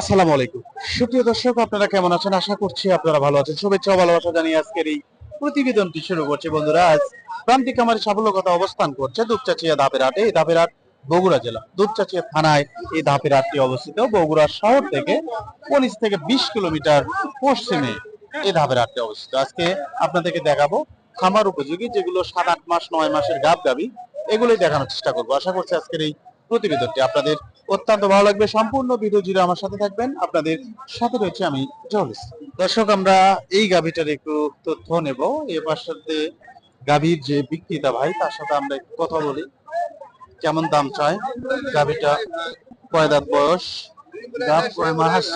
আসসালামু আলাইকুম। সুপ্রিয় দর্শক, আপনারা কেমন আছেন? আশা করছি আপনারা ভালো আছেন। শুভেচ্ছা ভালোবাসা জানিয়ে আজকের এই প্রতিবেদনটি শুরু করছে। বন্ধুরা, আজ প্রান্তিক আমার সাফল্যকতা অবস্থান করছে দুপচাচিয়া ধাপের এই ধাপের বগুড়া জেলা। দুপচাচিয়া থানায় এই ধাপের হাটটি অবস্থিত। বগুড়া শহর থেকে পঁচিশ থেকে বিশ কিলোমিটার পশ্চিমে এই ধাপের হাটটি অবস্থিত। আজকে আপনাদেরকে দেখাবো খামার উপযোগী, যেগুলো সাত, আট মাস, নয় মাসের গাব গাবি এগুলোই দেখানোর চেষ্টা করব। আশা করছি আজকের এই প্রতিবেদনটি আপনাদের অত্যন্ত ভালো লাগবে। সম্পূর্ণ ভিডিও জুড়ে আমার সাথে থাকবেন। আপনাদের সাথে রয়েছে আমি জলিস দর্শক আমরা এই গাভীটার একটু তথ্য নেব। এ পাশাতে গাভীর যে বিক্রেতা ভাই তার সাথে আমরা একটু কথা বলি। কেমন দাম চায়? গাভীটা কয় দাঁত বয়স? গাভ কয় মাস?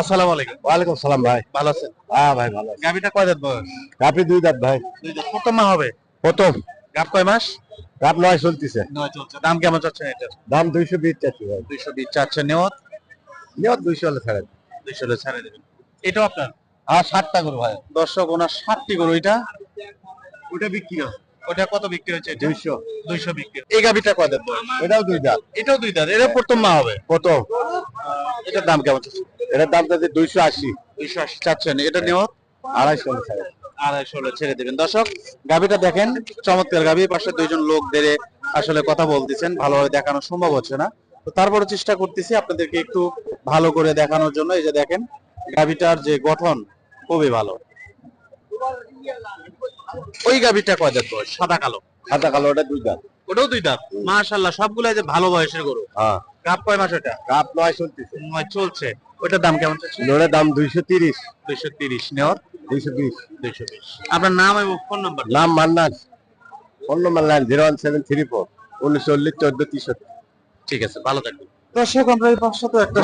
আসসালামু আলাইকুম। ওয়ালাইকুম সালাম ভাই। ভালো আছেন? হ্যাঁ ভাই ভালো গাভীটা কয় দাঁত বয়স? আপনি দুই দাঁত ভাই। দুই দাঁত। কত মা হবে? প্রথম। গাভ কয় মাস? রাত নয় চলতেছে। নয় চলছে। দাম কেমন চাচ্ছেন দাম দুইশো বিশ চাচ্ছি ভাই। দুইশো বিশ চাচ্ছে। নেওয়াত? নিয়ত দুইশো হলে ছাড়েন দুইশো হলে ছেড়ে দেবেন এটাও আপনার? আর ষাটটা করে ভাই। দর্শক ওনার ষাটটি গরু এটা। ওটা বিক্রি হয় ওটা কত বিক্রি হচ্ছে দুইশো। দুইশো বিক্রি। এই গাভিটা কয় বয়স? এটাও দুই দাঁত। এটাও দুই দাঁত। এটা প্রথম মা হবে? প্রথম। এটার দাম কেমন এটার দাম চাচ্ছি দুইশো আশি। দুইশো আশি চাচ্ছেন। এটা নেওয়া আড়াইশো হলে ছাড়েন আড়াইশো হলে ছেড়ে দেবেন। দর্শক গাভিটা দেখেন চমৎকার গাভি। পাশে দুইজন লোক ধরে আসলে কথা বলতেছেন ভালোভাবে দেখানো সম্ভব হচ্ছে না। তো তারপরে চেষ্টা করতেছি আপনাদেরকে একটু ভালো করে দেখানোর জন্য। এই যে দেখেন গাভিটার যে গঠন খুবই ভালো। ওই গাভিটা কয় দাঁত বয়স? সাদা কালো। সাদা কালো ওটা দুই দাঁত। ওটাও দুই দাঁত? মাশাল্লাহ সবগুলাই যে ভালো বয়সের গরু। হ্যাঁ। গাপ কয় মাস ওটা? রাত নয় চলতেছে। নয় চলছে। ওটার দাম কেমন চলছে লোনের দাম দুইশো তিরিশ। দুইশো তিরিশ। নেওয়ার? দুইশো বিশ দুইশো বিশ আপনার নাম এবং ফোন নাম্বার নাম Mannan. Phone number line zero one seven three four. চোদ্দ ঠিক আছে ভালো থাকবেন। দর্শক আমরা এই পাশে তো একটা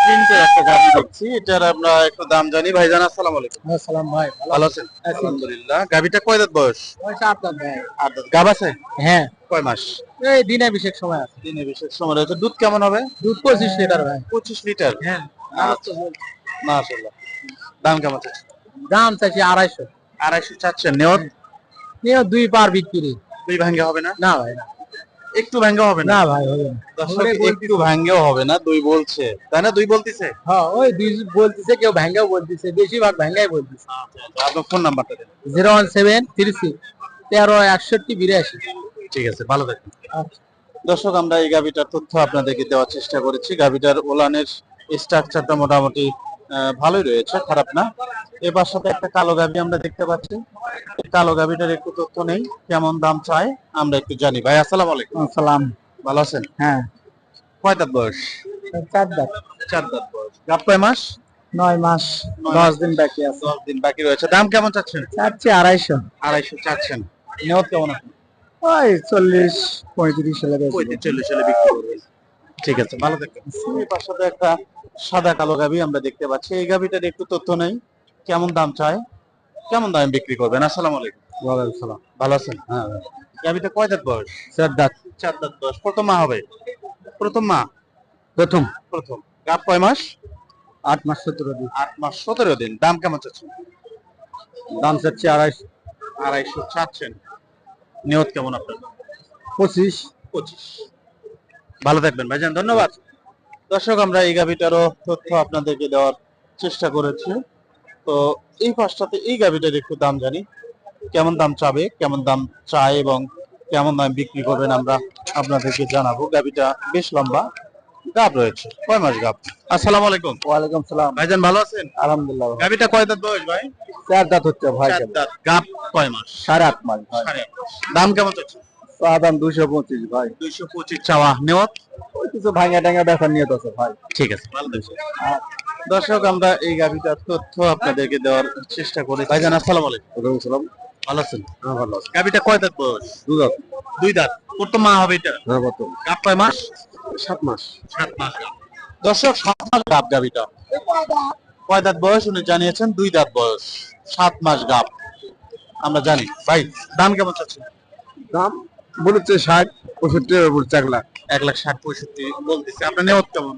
প্রিন্টের একটা গাড়ি দেখছি। এটার আমরা একটু দাম জানি। ভাইজান আসসালামু আলাইকুম। সালাম ভাই ভালো আছেন? আলহামদুলিল্লাহ। গাভিটা কয় দাঁত বয়স? আপনার ভাই। আট দাঁত। গাব আছে? হ্যাঁ। কয় মাস? এই দিনে বিশেষ সময় আছে। দিনে বিশেষ সময় রয়েছে। দুধ কেমন হবে? দুধ পঁচিশ লিটার ভাই। পঁচিশ লিটার। হ্যাঁ। মাশাল্লাহ দাম কেমন দাম চাইছি আড়াইশো। আড়াইশো চাচ্ছেন। নেওয়ার? নিয়ে দুই পার বিক্রি। দুই ভাঙ্গে হবে না? না ভাই। না। একটু ভাঙ্গে হবে না? না ভাই হবে না। দর্শক বলতেছে। একটু ভাঙ্গেও হবে না দুই বলছে। তাই না? দুই বলতেছে? হ্যাঁ ওই দুই বলতেছে কেউ ভ্যাঙ্গাও বলতেছে বেশিরভাগ ভ্যাঙ্গাই বলতেছে। আপনার ফোন নাম্বারটা দেন। Zero one seven three six তেরো একষট্টি বিরাশি। ঠিক আছে ভালো থাকবেন। দর্শক আমরা এই গাভিটার তথ্য আপনাদেরকে দেওয়ার চেষ্টা করেছি। গাভিটার ওলানের স্ট্রাকচারটা মোটামুটি ভালোই রয়েছে খারাপ না। এবার সাথে একটা কালো গাভি আমরা দেখতে পাচ্ছি। এই কালো গাভিটার একটু তথ্য নেই কেমন দাম চাই আমরা একটু জানি। ভাই আসসালামু আলাইকুম। সালাম ভালো আছেন? হ্যাঁ। কয় দাঁত বয়স? চার দাঁত। চার দাঁত বয়স। গাব কয় মাস? নয় মাস। দশ দিন বাকি আছে। দশ দিন বাকি রয়েছে। দাম কেমন চাচ্ছেন? চাচ্ছি আড়াইশো। আড়াইশো চাচ্ছেন। নেওয়াত কেমন ওই চল্লিশ পঁয়ত্রিশ বেশি। পঁয়ত্রিশ চল্লিশ সালে বিক্রি করবেন। ঠিক আছে ভালো থাকবেন। এই পাশে তো একটা সাদা কালো গাভি আমরা দেখতে পাচ্ছি। এই গাভিটার একটু তথ্য নেই। কেমন দাম চায়? কেমন দামে বিক্রি করবেন? আসসালামু আলাইকুম। ওয়ালাইকুম সালাম। ভালো আছেন? হ্যাঁ। গাভিটা কয় দাঁত বয়স? চার দাঁত। চার দাঁত বয়স। প্রথম মা হবে? প্রথম মা? প্রথম। প্রথম। গাব কয় মাস? আট মাস সতেরো দিন। আট মাস সতেরো দিন। দাম কেমন চাচ্ছেন? দাম চাচ্ছি আড়াইশো। আড়াইশো চাচ্ছেন। নিয়ত কেমন আপনার? পঁচিশ। পঁচিশ। ভালো থাকবেন ভাইজান ধন্যবাদ। দর্শক আমরা এই গাভিটারও তথ্য আপনাদেরকে দেওয়ার চেষ্টা করেছি। তো এই পাশটাতে এই গাভিটার একটু দাম জানি। কেমন দাম চাবে কেমন দাম চায় এবং কেমন দাম বিক্রি করবেন আমরা আপনাদেরকে জানাব। গাভিটা বেশ লম্বা গাব রয়েছে কয় মাস গাব? আসসালামু আলাইকুম। ওয়ালাইকুম সালাম। ভাইজান ভালো আছেন? আলহামদুলিল্লাহ। গাভিটা কয় দাঁত বয়স ভাই? চার দাঁত হচ্ছে ভাই চার দাঁত গাব কয় মাস? সাড়ে আট মাস দাম কেমন চাচ্ছে চা দাম দুইশো পঁচিশ ভাই। দুইশো পঁচিশ চাওয়া নেওয়া? ওই কিছু ভাঙা টাঙ্গা বেচা নিয়ে আছে ভাই। ঠিক আছে ভালো। দর্শক আমরা এই গাভিটার তথ্য আপনাদেরকে দেওয়ার চেষ্টা করি ভাইজান আসসালামু আলাইকুম। সালাম। ভালো আছেন? হ্যাঁ ভালো আছে। গাভিটা কয় দাঁত বয়স? দু দাঁত। দুই দাঁত। কত মা হবে এটা? হ্যাঁ প্রথম। গাব কয় মাস? সাত মাস। সাত মাস দর্শক সাত মাস গাব গাভিটা। কয় দাঁত বয়স উনি জানিয়েছেন? দুই দাঁত বয়স। সাত মাস গাব। আমরা জানি। ভাই দাম কেমন চাচ্ছেন? দাম? বলেছে ষাট পঁয়ষট্টি বলছে এক লাখ এক লাখ ষাট পঁয়ষট্টি বলতেছে। আপনার নেওয়াত কেমন?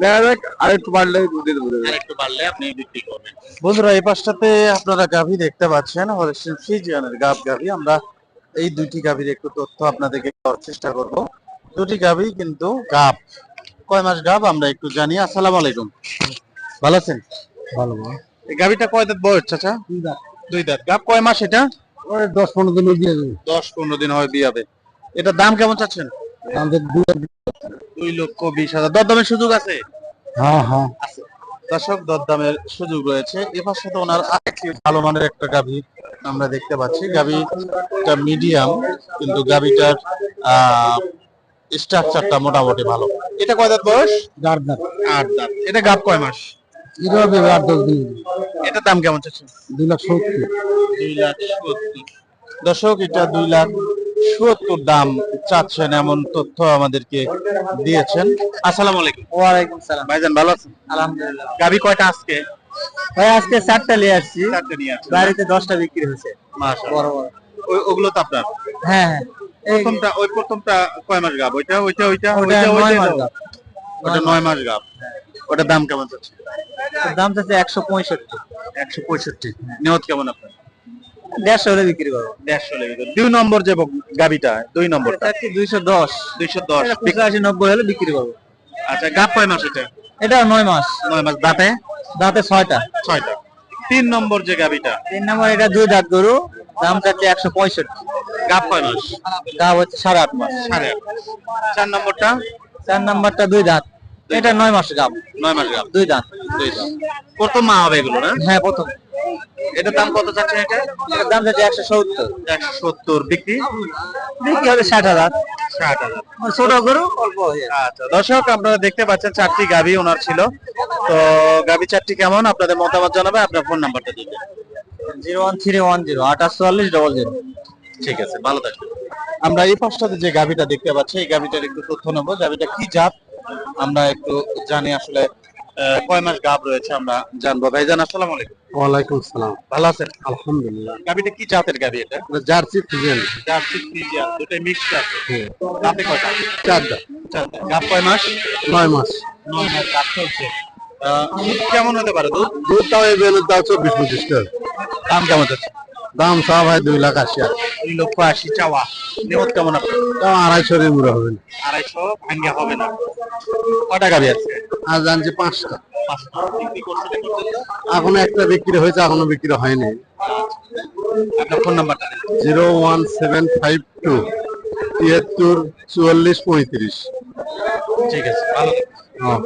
দেখা যাক আর একটু বাড়লে দিয়ে দেবো। আর বাড়লে আপনি বিক্রি করবেন। বন্ধুরা এই পাশটাতে আপনারা গাভী দেখতে পাচ্ছেন হলিস্টিন ফ্রিজিয়ানের গাভ গাভী। আমরা এই দুইটি গাভীর একটু তথ্য আপনাদেরকে দেওয়ার চেষ্টা করব। দুটি গাভী কিন্তু গাভ। কয় মাস গাব আমরা একটু জানি। আসসালামু আলাইকুম। ভালো আছেন? ভালো এই গাবিটা কয় দাঁত বয়স চাচা? দুই দাঁত। গাভ কয় মাস এটা? দশ পনেরো দিন দিয়ে দেবে। দশ পনেরো দিন হয় বিয়াবে এটার দাম কেমন চাচ্ছেন? আমাদের দুই- লক্ষ। বিশ হাজার। দরদামের সুযোগ আছে? হ্যাঁ হ্যাঁ। দর্শক দরদামের সুযোগ রয়েছে। এবার সাথে ওনার আরেকটি ভালো মানের একটা গাভি আমরা দেখতে পাচ্ছি। গাভিটা মিডিয়াম কিন্তু গাভিটার স্ট্রাকচারটা মোটামুটি ভালো। এটা কয় দাঁত বয়স? চার দাঁত। আট দাঁত। এটা গাব কয় মাস? এটা হবে আট দশ দিন। এটা দাম কেমন চাচ্ছেন? দুই লাখ সত্তর। দুই লাখ সত্তর। দর্শক এটা দুই লাখ সত্তর দাম চাচ্ছেন এমন তথ্য আমাদেরকে দিয়েছেন। আসসালামু আলাইকুম। ওয়ালাইকুম সালাম। ভাইজান ভালো আছেন? আলহামদুলিল্লাহ। গাভি কয়টা আজকে? ভাই আজকে চারটা নিয়ে আসছি। চারটে নিয়ে আসছেন। বাড়িতে দশটা বিক্রি হয়েছে। মাশাআল্লাহ। বড় বড়। ওই- ওগুলো তো আপনার? হ্যাঁ হ্যাঁ। এই প্রথমটা ওই প্রথমটা কয় মাস গাব? ওইটা ওইটা ওইটা ওটা ওইটা নয় ওইটা মাস গাব। ওটা নয় মাস গাব। ওটার দাম কেমন যাচ্ছে ওর দাম চাচ্ছে একশো পঁয়ষট্টি। একশো পঁয়ষট্টি। নিয়ত কেমন আপনার? দেড়শো হলে বিক্রি করব। দেড়শো গেল। দুই নম্বর যে গাবিটা দুই নম্বরটা? চাচ্ছি দুইশো দশ। দুইশো দশ। পঁচাশি নব্বই হলে বিক্রি করব। আচ্ছা গাব কয় মাস এটা? এটা নয় মাস। নয় মাস। দাঁতে? দাঁতে ছয়টা। ছয়টা। তিন নম্বর যে গাবিটা? তিন নম্বর এটা দুই দাঁত গরু দাম চাচ্ছে একশো পঁয়ষট্টি। গাব কয় মাস? দাম হচ্ছে সাড়ে আট মাস। সাড়ে আট চার নম্বরটা? চার নাম্বারটা দুই দাঁত। এটা নয় মাস গাম নয় মাস গাব দুই দাঁত। দুই দাম প্রথম মা হবে এগুলো না? হ্যাঁ প্রথম। এটার দাম কত চাচ্ছেন এটা এটার দাম চাচ্ছে একশো সত্তর। একশো সত্তর। বিক্রি? বিক্রি হবে ষাট হাজার। ষাট হাজার। ছোট গরু অল্প আচ্ছা দর্শক আপনারা দেখতে পাচ্ছেন চারটি গাবি ওনার ছিল। তো গাবি চারটি কেমন? আপনাদের মতামত জানাবে আপনার ফোন নাম্বারটা দিবেন zero one three one zero আঠাশ চুয়াল্লিশ ডবল জিরো। ঠিক আছে ভালো থাকবেন। আমরা এই পাশটাতে যে গাবিটা দেখতে পাচ্ছি এই গাবিটার একটু তথ্য নেব। গাবিটা কি জাত? আমরা একটু জানি আসলে কয় মাস গাব রয়েছে আমরা জানব। ভাইজান আসসালামু আলাইকুম। ওয়ালাইকুম সালাম। ভালো আছেন? আলহামদুলিল্লাহ। গাবিটা কি জাতের গাবি এটা? জার্সি জার্সি ফ্রিজিয়ান দুটোই মিক্সড আছে। গাবে কয়টা? চার দাঁত চারটা। গাব কয় মাস? নয় মাস। নয় মাস গাব চলছে। কেমন হতে পারে দুধ? দুধটাও এই বেলের দাম চব্বিশ পঁচিশ টাকা দাম কেমন যাচ্ছে? দাম সব হয় দুই লাখ আশি দুই লক্ষ আশি চাওয়া। নিয়ত কেমন আপনার? আড়াইশো রিমুরা হবে। না আড়াইশো ভাঙ্গা হবে না। কটা গাবি আছে? আজ আনছি পাঁচটা? এখনও? একটা বিক্রি হয়েছে এখনও বিক্রি হয়নি। আপনার ফোন নাম্বারটা zero one seven five two তিয়াত্তর চুয়াল্লিশ পঁয়ত্রিশ। ঠিক আছে ভালো। হ্যাঁ।